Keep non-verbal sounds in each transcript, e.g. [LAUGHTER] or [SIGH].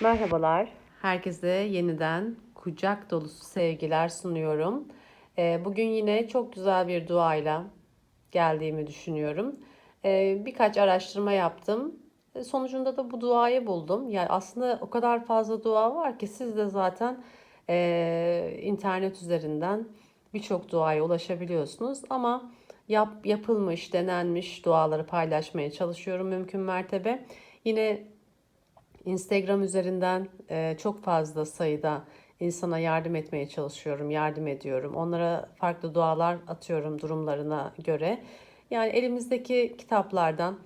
Merhabalar. Herkese yeniden kucak dolusu sevgiler sunuyorum. Ee, Bugün yine çok güzel bir duayla geldiğimi düşünüyorum. Ee, Birkaç araştırma yaptım. Ee, Sonucunda da bu duayı buldum. Yani aslında o kadar fazla dua var ki siz de zaten internet üzerinden birçok duaya ulaşabiliyorsunuz. Ama yap, yapılmış, denenmiş duaları paylaşmaya çalışıyorum mümkün mertebe. Yine Instagram üzerinden e, çok fazla sayıda insana yardım etmeye çalışıyorum, yardım ediyorum. Onlara farklı dualar atıyorum durumlarına göre. Yani elimizdeki kitaplardan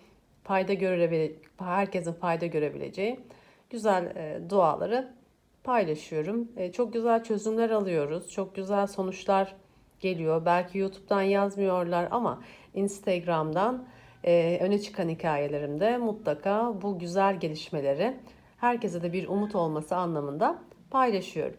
fayda görebilecek, herkesin fayda görebileceği güzel e, duaları paylaşıyorum. E, çok güzel çözümler alıyoruz. Çok güzel sonuçlar geliyor. Belki YouTube'dan yazmıyorlar ama Instagram'dan e, öne çıkan hikayelerimde mutlaka bu güzel gelişmeleri herkese de bir umut olması anlamında paylaşıyorum.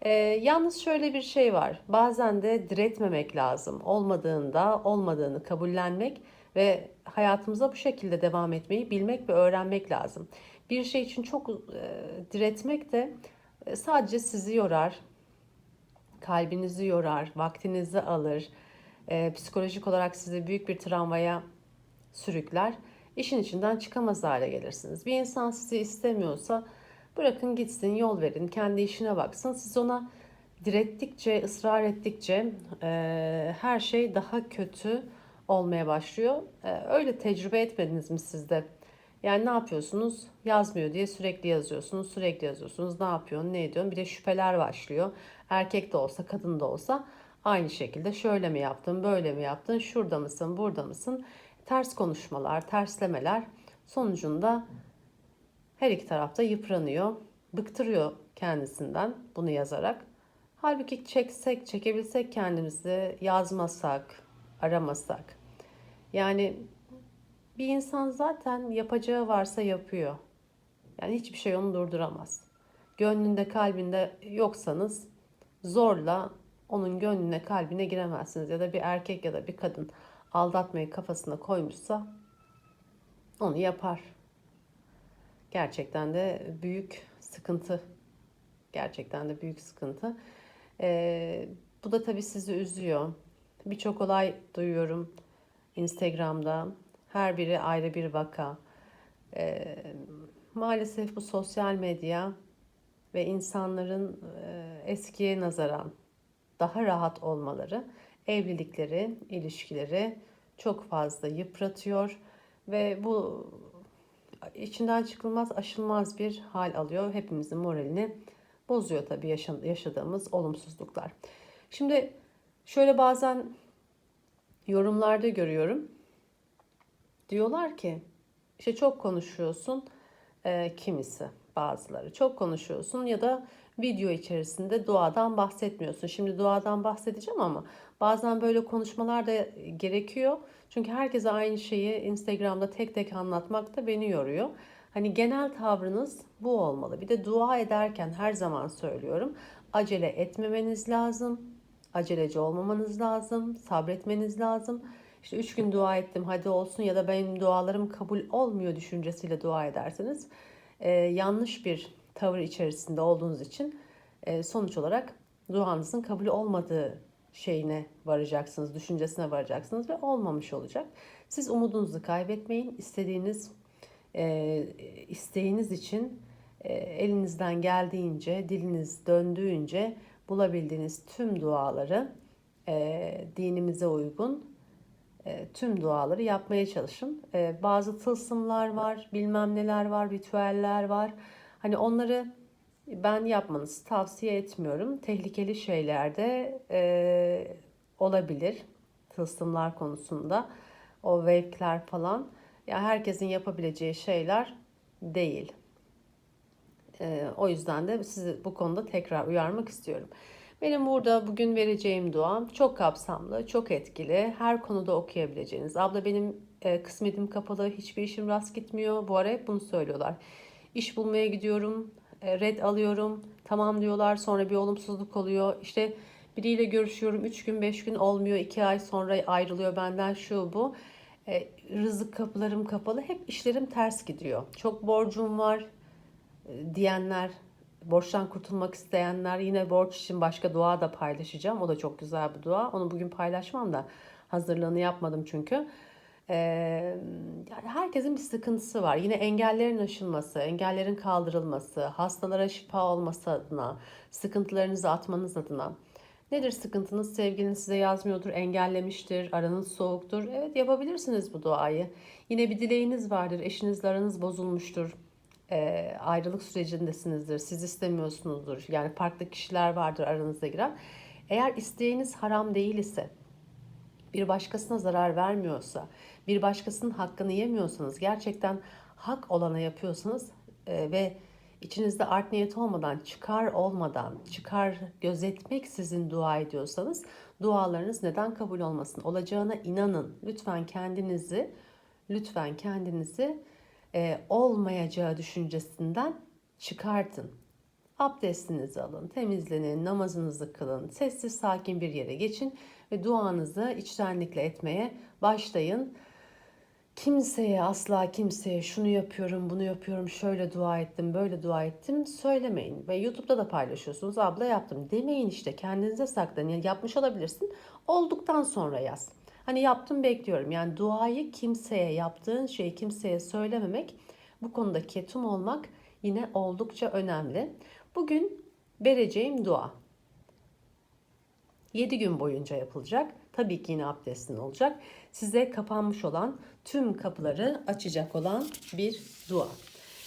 E, yalnız şöyle bir şey var. Bazen de diretmemek lazım. Olmadığında olmadığını kabullenmek ve hayatımıza bu şekilde devam etmeyi bilmek ve öğrenmek lazım. Bir şey için çok e, diretmek de e, sadece sizi yorar, kalbinizi yorar, vaktinizi alır, e, psikolojik olarak sizi büyük bir travmaya sürükler. İşin içinden çıkamaz hale gelirsiniz. Bir insan sizi istemiyorsa bırakın gitsin, yol verin, kendi işine baksın. Siz ona direttikçe, ısrar ettikçe e, her şey daha kötü olmaya başlıyor. E, öyle tecrübe etmediniz mi sizde? Yani ne yapıyorsunuz? Yazmıyor diye sürekli yazıyorsunuz, sürekli yazıyorsunuz. Ne yapıyorsun, ne ediyorsun? Bir de şüpheler başlıyor. Erkek de olsa, kadın da olsa aynı şekilde şöyle mi yaptın, böyle mi yaptın, şurada mısın, burada mısın? Ters konuşmalar, terslemeler sonucunda her iki tarafta yıpranıyor, bıktırıyor kendisinden bunu yazarak. Halbuki çeksek, çekebilsek kendimizi yazmasak, aramasak. Yani bir insan zaten yapacağı varsa yapıyor. Yani hiçbir şey onu durduramaz. Gönlünde, kalbinde yoksanız zorla onun gönlüne, kalbine giremezsiniz. Ya da bir erkek ya da bir kadın aldatmayı kafasına koymuşsa onu yapar. Gerçekten de büyük sıkıntı. Gerçekten de büyük sıkıntı. Ee, bu da tabii sizi üzüyor. Birçok olay duyuyorum Instagram'da. Her biri ayrı bir vaka. Ee, maalesef bu sosyal medya ve insanların e, eskiye nazaran daha rahat olmaları evlilikleri, ilişkileri çok fazla yıpratıyor ve bu içinden çıkılmaz, aşılmaz bir hal alıyor. Hepimizin moralini bozuyor tabii yaşadığımız olumsuzluklar. Şimdi şöyle bazen yorumlarda görüyorum. Diyorlar ki işte çok konuşuyorsun e, kimisi bazıları çok konuşuyorsun ya da video içerisinde duadan bahsetmiyorsun. Şimdi duadan bahsedeceğim ama bazen böyle konuşmalar da gerekiyor. Çünkü herkese aynı şeyi Instagram'da tek tek anlatmak da beni yoruyor. Hani genel tavrınız bu olmalı. Bir de dua ederken her zaman söylüyorum. Acele etmemeniz lazım. Aceleci olmamanız lazım. Sabretmeniz lazım. İşte üç gün dua ettim hadi olsun ya da benim dualarım kabul olmuyor düşüncesiyle dua ederseniz e, yanlış bir tavır içerisinde olduğunuz için e, sonuç olarak duanızın kabul olmadığı şeyine varacaksınız, düşüncesine varacaksınız ve olmamış olacak. Siz umudunuzu kaybetmeyin. İstediğiniz e, isteğiniz için e, elinizden geldiğince, diliniz döndüğünce bulabildiğiniz tüm duaları e, dinimize uygun e, tüm duaları yapmaya çalışın. E, bazı tılsımlar var, bilmem neler var, ritüeller var. Hani onları ben yapmanızı tavsiye etmiyorum. Tehlikeli şeyler de e, olabilir tılsımlar konusunda. O wave'ler falan. Ya herkesin yapabileceği şeyler değil. E, o yüzden de sizi bu konuda tekrar uyarmak istiyorum. Benim burada bugün vereceğim dua çok kapsamlı, çok etkili. Her konuda okuyabileceğiniz. Abla benim e, kısmetim kapalı, hiçbir işim rast gitmiyor. Bu ara hep bunu söylüyorlar. İş bulmaya gidiyorum, red alıyorum, tamam diyorlar sonra bir olumsuzluk oluyor. İşte biriyle görüşüyorum 3 gün 5 gün olmuyor 2 ay sonra ayrılıyor benden şu bu. E, rızık kapılarım kapalı hep işlerim ters gidiyor. Çok borcum var e, diyenler, borçtan kurtulmak isteyenler yine borç için başka dua da paylaşacağım. O da çok güzel bir dua. Onu bugün paylaşmam da hazırlığını yapmadım çünkü. Yani herkesin bir sıkıntısı var. Yine engellerin aşılması, engellerin kaldırılması, hastalara şifa olması adına, sıkıntılarınızı atmanız adına. Nedir sıkıntınız? Sevgiliniz size yazmıyordur, engellemiştir, aranız soğuktur. Evet yapabilirsiniz bu duayı. Yine bir dileğiniz vardır, eşinizle aranız bozulmuştur. Ee, ayrılık sürecindesinizdir, siz istemiyorsunuzdur. Yani farklı kişiler vardır aranızda giren. Eğer isteğiniz haram değil ise, bir başkasına zarar vermiyorsa, bir başkasının hakkını yemiyorsanız, gerçekten hak olana yapıyorsanız e, ve içinizde art niyet olmadan, çıkar olmadan, çıkar gözetmek sizin dua ediyorsanız dualarınız neden kabul olmasın? Olacağına inanın. Lütfen kendinizi, lütfen kendinizi e, olmayacağı düşüncesinden çıkartın. Abdestinizi alın, temizlenin, namazınızı kılın, sessiz sakin bir yere geçin ve duanızı içtenlikle etmeye başlayın. Kimseye asla kimseye şunu yapıyorum, bunu yapıyorum, şöyle dua ettim, böyle dua ettim söylemeyin. Ve YouTube'da da paylaşıyorsunuz. Abla yaptım demeyin işte kendinize saklayın. Yani yapmış olabilirsin. Olduktan sonra yaz. Hani yaptım bekliyorum. Yani duayı kimseye, yaptığın şeyi kimseye söylememek, bu konuda ketum olmak yine oldukça önemli. Bugün vereceğim dua. 7 gün boyunca yapılacak. Tabii ki yine abdestin olacak. Size kapanmış olan tüm kapıları açacak olan bir dua.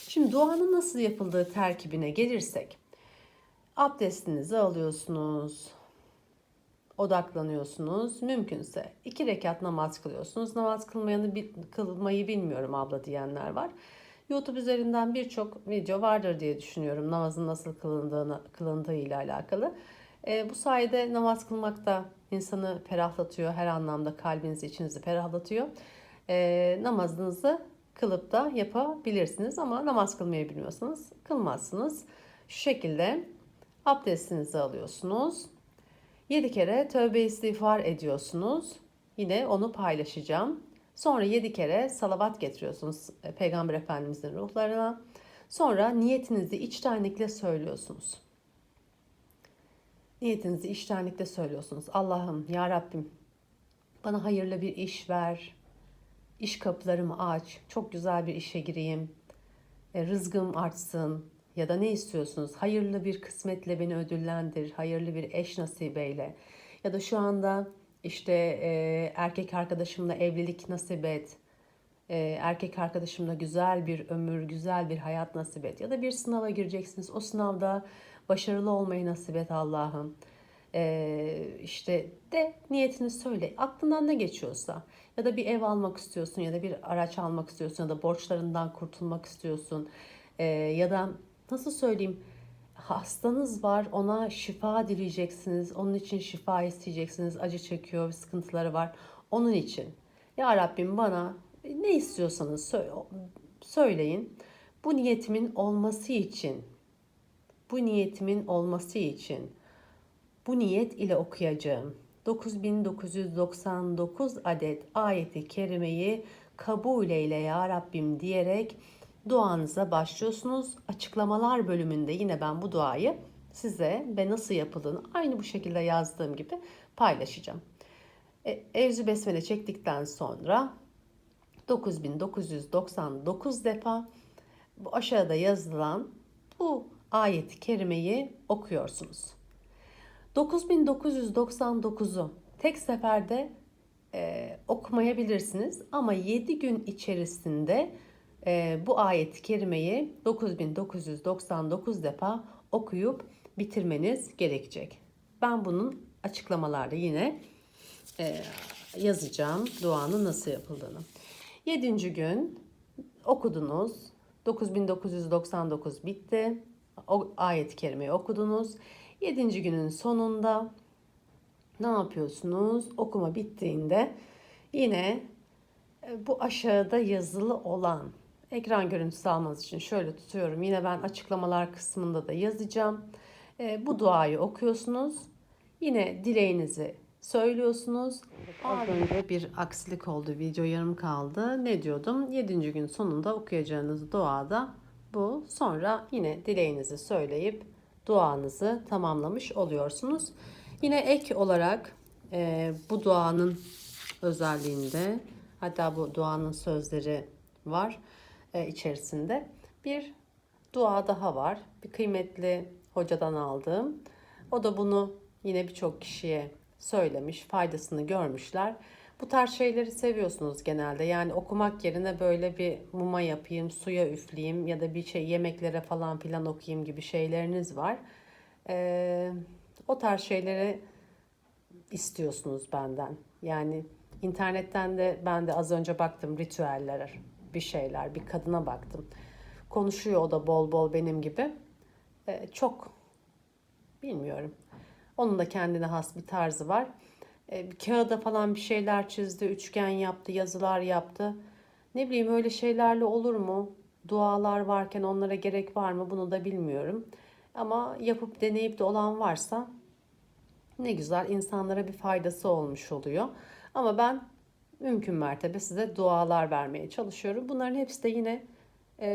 Şimdi duanın nasıl yapıldığı terkibine gelirsek. Abdestinizi alıyorsunuz. Odaklanıyorsunuz. Mümkünse iki rekat namaz kılıyorsunuz. Namaz kılmayanı kılmayı bilmiyorum abla diyenler var. YouTube üzerinden birçok video vardır diye düşünüyorum namazın nasıl kılındığını, kılındığı ile alakalı. E, bu sayede namaz kılmak da insanı ferahlatıyor. Her anlamda kalbinizi, içinizi ferahlatıyor. E, namazınızı kılıp da yapabilirsiniz ama namaz kılmayı bilmiyorsanız kılmazsınız. Şu şekilde abdestinizi alıyorsunuz. 7 kere tövbe istiğfar ediyorsunuz. Yine onu paylaşacağım. Sonra 7 kere salavat getiriyorsunuz e, Peygamber Efendimizin ruhlarına. Sonra niyetinizi içtenlikle söylüyorsunuz. Niyetinizi içtenlikle söylüyorsunuz. Allah'ım ya Rabbim bana hayırlı bir iş ver. İş kapılarımı aç. Çok güzel bir işe gireyim. E, rızgım artsın. Ya da ne istiyorsunuz? Hayırlı bir kısmetle beni ödüllendir. Hayırlı bir eş nasip eyle. Ya da şu anda işte e, erkek arkadaşımla evlilik nasip et. E, erkek arkadaşımla güzel bir ömür, güzel bir hayat nasip et. Ya da bir sınava gireceksiniz. O sınavda başarılı olmayı nasip et Allah'ım. Ee, işte de niyetini söyle. Aklından ne geçiyorsa ya da bir ev almak istiyorsun ya da bir araç almak istiyorsun ya da borçlarından kurtulmak istiyorsun. Ee, ya da nasıl söyleyeyim hastanız var ona şifa dileyeceksiniz. Onun için şifa isteyeceksiniz. Acı çekiyor, sıkıntıları var. Onun için. Ya Rabbim bana ne istiyorsanız söyleyin. Bu niyetimin olması için bu niyetimin olması için bu niyet ile okuyacağım 9999 adet ayeti kerimeyi kabul eyle ya Rabbim diyerek duanıza başlıyorsunuz. Açıklamalar bölümünde yine ben bu duayı size ve nasıl yapıldığını aynı bu şekilde yazdığım gibi paylaşacağım. E, Evzü Besmele çektikten sonra 9999 defa bu aşağıda yazılan bu ayet-i kerimeyi okuyorsunuz. 9999'u tek seferde e, okumayabilirsiniz ama 7 gün içerisinde e, bu ayet-i kerimeyi 9999 defa okuyup bitirmeniz gerekecek. Ben bunun açıklamalarda yine e, yazacağım duanın nasıl yapıldığını. 7. gün okudunuz. 9999 bitti o ayet-i kerimeyi okudunuz. Yedinci günün sonunda ne yapıyorsunuz? Okuma bittiğinde yine e, bu aşağıda yazılı olan ekran görüntüsü almanız için şöyle tutuyorum. Yine ben açıklamalar kısmında da yazacağım. E, bu duayı okuyorsunuz. Yine dileğinizi söylüyorsunuz. Az önce bir aksilik oldu. Video yarım kaldı. Ne diyordum? Yedinci gün sonunda okuyacağınız duada bu. Sonra yine dileğinizi söyleyip duanızı tamamlamış oluyorsunuz. Yine ek olarak e, bu duanın özelliğinde hatta bu duanın sözleri var içerisinde. Bir dua daha var. Bir kıymetli hocadan aldığım. O da bunu yine birçok kişiye söylemiş, faydasını görmüşler. Bu tarz şeyleri seviyorsunuz genelde. Yani okumak yerine böyle bir muma yapayım, suya üfleyeyim ya da bir şey yemeklere falan filan okuyayım gibi şeyleriniz var. Ee, o tarz şeyleri istiyorsunuz benden. Yani internetten de ben de az önce baktım ritüeller, bir şeyler, bir kadına baktım. Konuşuyor o da bol bol benim gibi. Ee, çok bilmiyorum. Onun da kendine has bir tarzı var. Ee, kağıda falan bir şeyler çizdi, üçgen yaptı, yazılar yaptı. Ne bileyim öyle şeylerle olur mu? Dualar varken onlara gerek var mı? Bunu da bilmiyorum. Ama yapıp deneyip de olan varsa ne güzel insanlara bir faydası olmuş oluyor. Ama ben mümkün mertebe size dualar vermeye çalışıyorum. Bunların hepsi de yine e,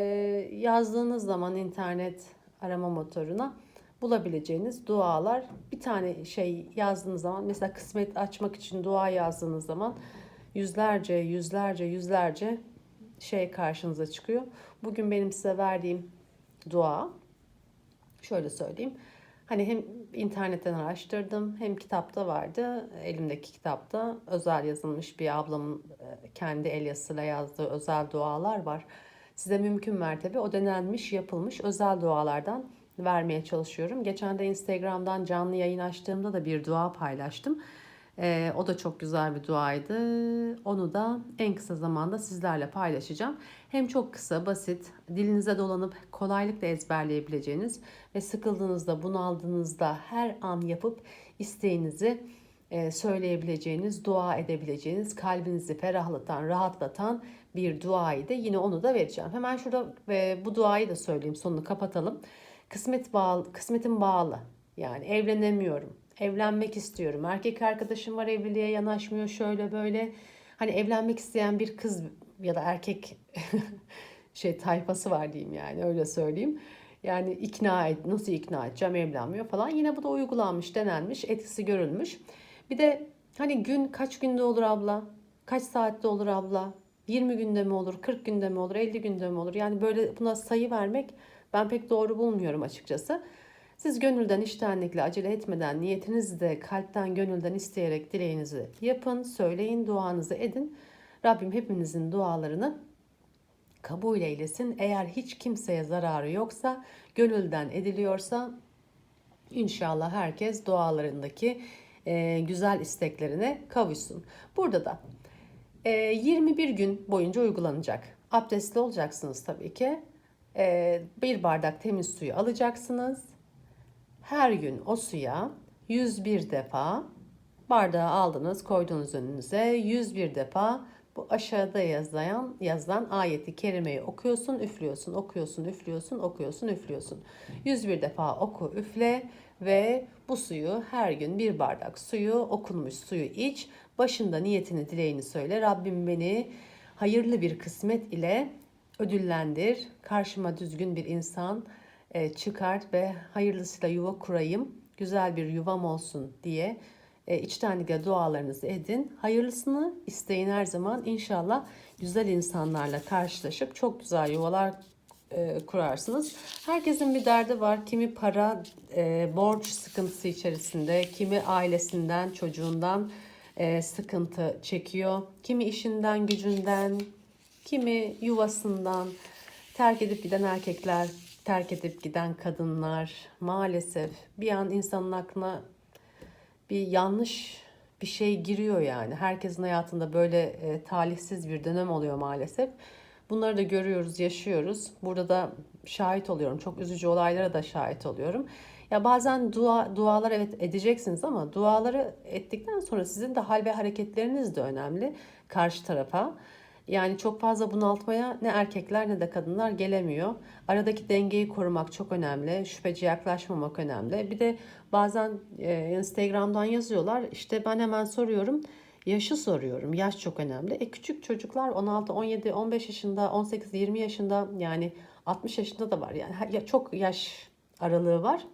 yazdığınız zaman internet arama motoruna bulabileceğiniz dualar. Bir tane şey yazdığınız zaman mesela kısmet açmak için dua yazdığınız zaman yüzlerce yüzlerce yüzlerce şey karşınıza çıkıyor. Bugün benim size verdiğim dua şöyle söyleyeyim. Hani hem internetten araştırdım hem kitapta vardı. Elimdeki kitapta özel yazılmış bir ablamın e, kendi el yazısıyla yazdığı özel dualar var. Size mümkün mertebe o denenmiş, yapılmış özel dualardan vermeye çalışıyorum. Geçen de Instagram'dan canlı yayın açtığımda da bir dua paylaştım. Ee, o da çok güzel bir duaydı. Onu da en kısa zamanda sizlerle paylaşacağım. Hem çok kısa, basit, dilinize dolanıp kolaylıkla ezberleyebileceğiniz ve sıkıldığınızda, bunaldığınızda her an yapıp isteğinizi e, söyleyebileceğiniz, dua edebileceğiniz, kalbinizi ferahlatan, rahatlatan bir duayı da yine onu da vereceğim. Hemen şurada e, bu duayı da söyleyeyim, sonunu kapatalım. Kısmet bağlı, kısmetim bağlı. Yani evlenemiyorum. Evlenmek istiyorum. Erkek arkadaşım var evliliğe yanaşmıyor şöyle böyle. Hani evlenmek isteyen bir kız ya da erkek [LAUGHS] şey tayfası var diyeyim yani öyle söyleyeyim. Yani ikna et, nasıl ikna edeceğim evlenmiyor falan. Yine bu da uygulanmış, denenmiş, etkisi görülmüş. Bir de hani gün kaç günde olur abla? Kaç saatte olur abla? 20 günde mi olur, 40 günde mi olur, 50 günde mi olur? Yani böyle buna sayı vermek ben pek doğru bulmuyorum açıkçası. Siz gönülden iştenlikle acele etmeden niyetinizi de kalpten gönülden isteyerek dileğinizi yapın, söyleyin, duanızı edin. Rabbim hepinizin dualarını kabul eylesin. Eğer hiç kimseye zararı yoksa, gönülden ediliyorsa inşallah herkes dualarındaki e, güzel isteklerine kavuşsun. Burada da e, 21 gün boyunca uygulanacak. Abdestli olacaksınız tabii ki. E, bir bardak temiz suyu alacaksınız. Her gün o suya 101 defa bardağı aldınız, koydunuz önünüze. 101 defa bu aşağıda yazan yazılan ayeti kerimeyi okuyorsun, üflüyorsun, okuyorsun, üflüyorsun, okuyorsun, üflüyorsun. 101 defa oku, üfle ve bu suyu her gün bir bardak suyu, okunmuş suyu iç. Başında niyetini, dileğini söyle. Rabbim beni hayırlı bir kısmet ile ödüllendir. Karşıma düzgün bir insan çıkart ve hayırlısıyla yuva kurayım. Güzel bir yuvam olsun diye e, içtenlikle dualarınızı edin. Hayırlısını isteyin her zaman. İnşallah güzel insanlarla karşılaşıp çok güzel yuvalar e, kurarsınız. Herkesin bir derdi var. Kimi para, e, borç sıkıntısı içerisinde, kimi ailesinden, çocuğundan e, sıkıntı çekiyor. Kimi işinden, gücünden, kimi yuvasından terk edip giden erkekler, terk edip giden kadınlar maalesef bir an insanın aklına bir yanlış bir şey giriyor yani. Herkesin hayatında böyle e, talihsiz bir dönem oluyor maalesef. Bunları da görüyoruz, yaşıyoruz. Burada da şahit oluyorum. Çok üzücü olaylara da şahit oluyorum. Ya bazen dua dualar evet edeceksiniz ama duaları ettikten sonra sizin de hal ve hareketleriniz de önemli karşı tarafa. Yani çok fazla bunaltmaya ne erkekler ne de kadınlar gelemiyor. Aradaki dengeyi korumak çok önemli. Şüpheci yaklaşmamak önemli. Bir de bazen e, Instagram'dan yazıyorlar. İşte ben hemen soruyorum. Yaşı soruyorum. Yaş çok önemli. E küçük çocuklar 16, 17, 15 yaşında, 18, 20 yaşında yani 60 yaşında da var yani çok yaş aralığı var.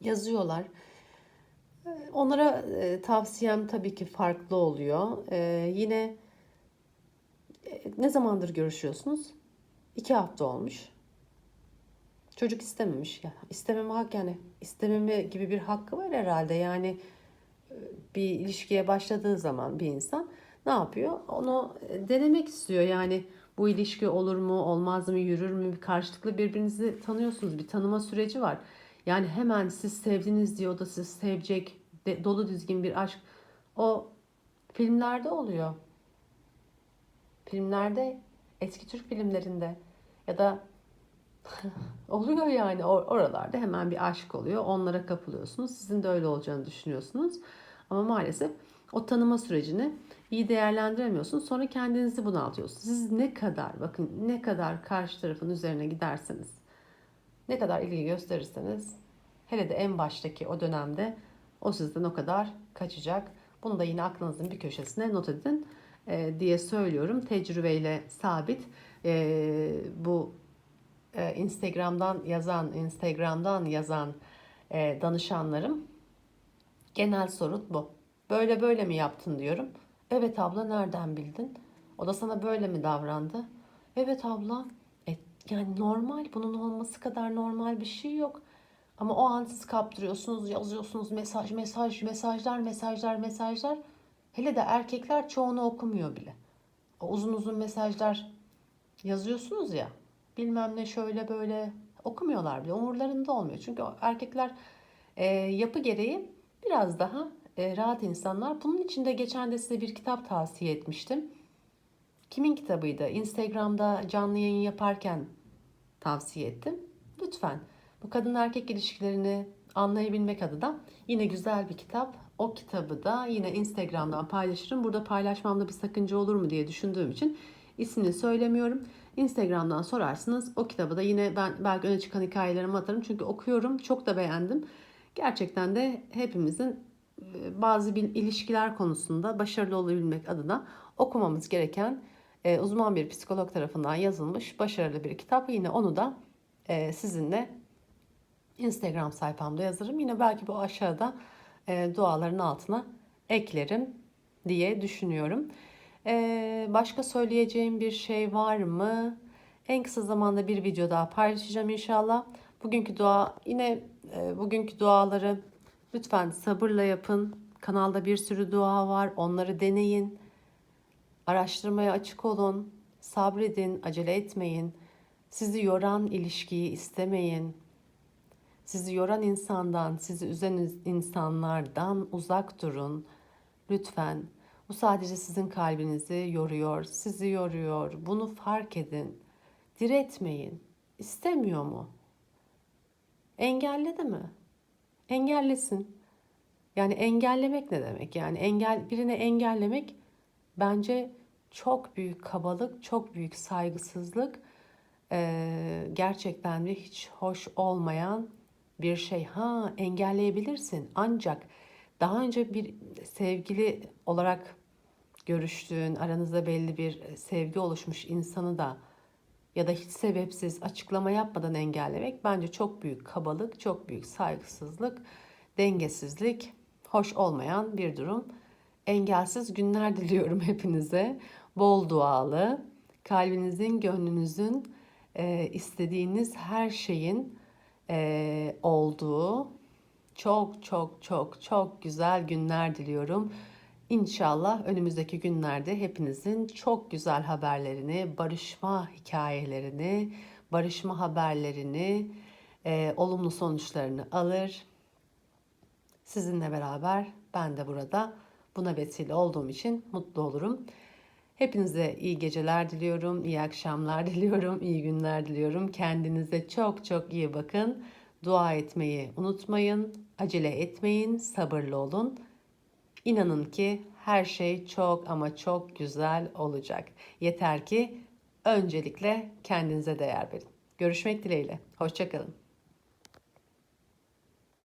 Yazıyorlar. Ee, Onlara e, tavsiyem tabii ki farklı oluyor. Ee, yine e, ne zamandır görüşüyorsunuz? İki hafta olmuş. Çocuk istememiş. Ya istememe hak yani istememe gibi bir hakkı var herhalde. Yani e, bir ilişkiye başladığı zaman bir insan ne yapıyor? Onu e, denemek istiyor. Yani bu ilişki olur mu, olmaz mı, yürür mü? Bir karşılıklı birbirinizi tanıyorsunuz. Bir tanıma süreci var. Yani hemen siz sevdiniz diye o da siz sevecek de- dolu dizgin bir aşk. O filmlerde oluyor. Filmlerde, eski Türk filmlerinde ya da [LAUGHS] oluyor yani Or- oralarda hemen bir aşk oluyor. Onlara kapılıyorsunuz. Sizin de öyle olacağını düşünüyorsunuz. Ama maalesef o tanıma sürecini iyi değerlendiremiyorsunuz. Sonra kendinizi bunaltıyorsunuz. Siz ne kadar bakın ne kadar karşı tarafın üzerine giderseniz ne kadar ilgi gösterirseniz hele de en baştaki o dönemde o sizden o kadar kaçacak. Bunu da yine aklınızın bir köşesine not edin e, diye söylüyorum. Tecrübeyle sabit. E, bu e, Instagram'dan yazan, Instagram'dan yazan danışanlarım genel sorun bu. Böyle böyle mi yaptın diyorum. Evet abla nereden bildin? O da sana böyle mi davrandı? Evet abla. E, yani normal bunun olması kadar normal bir şey yok. Ama o an siz kaptırıyorsunuz, yazıyorsunuz mesaj, mesaj, mesajlar, mesajlar, mesajlar. Hele de erkekler çoğunu okumuyor bile. O uzun uzun mesajlar yazıyorsunuz ya. Bilmem ne şöyle böyle okumuyorlar bile. Umurlarında olmuyor. Çünkü erkekler e, yapı gereği biraz daha e, rahat insanlar. Bunun için de geçen de size bir kitap tavsiye etmiştim. Kimin kitabıydı? Instagram'da canlı yayın yaparken tavsiye ettim. Lütfen bu kadın erkek ilişkilerini anlayabilmek adına yine güzel bir kitap. O kitabı da yine Instagram'dan paylaşırım. Burada paylaşmamda bir sakınca olur mu diye düşündüğüm için ismini söylemiyorum. Instagram'dan sorarsınız. O kitabı da yine ben belki öne çıkan hikayelerimi atarım. Çünkü okuyorum. Çok da beğendim. Gerçekten de hepimizin e, bazı bir ilişkiler konusunda başarılı olabilmek adına okumamız gereken e, uzman bir psikolog tarafından yazılmış başarılı bir kitap. Yine onu da e, sizinle Instagram sayfamda yazarım. Yine belki bu aşağıda e, duaların altına eklerim diye düşünüyorum. E, başka söyleyeceğim bir şey var mı? En kısa zamanda bir video daha paylaşacağım inşallah. Bugünkü dua yine e, bugünkü duaları lütfen sabırla yapın. Kanalda bir sürü dua var. Onları deneyin. Araştırmaya açık olun. Sabredin, acele etmeyin. Sizi yoran ilişkiyi istemeyin. Sizi yoran insandan, sizi üzen insanlardan uzak durun. Lütfen. Bu sadece sizin kalbinizi yoruyor, sizi yoruyor. Bunu fark edin. Diretmeyin. İstemiyor mu? Engelledi mi? Engellesin. Yani engellemek ne demek? Yani engel birini engellemek bence çok büyük kabalık, çok büyük saygısızlık. Ee, gerçekten de hiç hoş olmayan bir şey. Ha engelleyebilirsin ancak daha önce bir sevgili olarak görüştüğün, aranızda belli bir sevgi oluşmuş insanı da ya da hiç sebepsiz açıklama yapmadan engellemek bence çok büyük kabalık, çok büyük saygısızlık, dengesizlik, hoş olmayan bir durum. Engelsiz günler [LAUGHS] diliyorum hepinize. Bol dualı, kalbinizin, gönlünüzün istediğiniz her şeyin e, olduğu çok çok çok çok güzel günler diliyorum. İnşallah önümüzdeki günlerde hepinizin çok güzel haberlerini, barışma hikayelerini, barışma haberlerini, e, olumlu sonuçlarını alır. Sizinle beraber ben de burada buna vesile olduğum için mutlu olurum. Hepinize iyi geceler diliyorum, iyi akşamlar [LAUGHS] diliyorum, iyi günler diliyorum. Kendinize çok çok iyi bakın. Dua etmeyi unutmayın, acele etmeyin, sabırlı olun. İnanın ki her şey çok ama çok güzel olacak. Yeter ki öncelikle kendinize değer verin. Görüşmek dileğiyle. Hoşçakalın.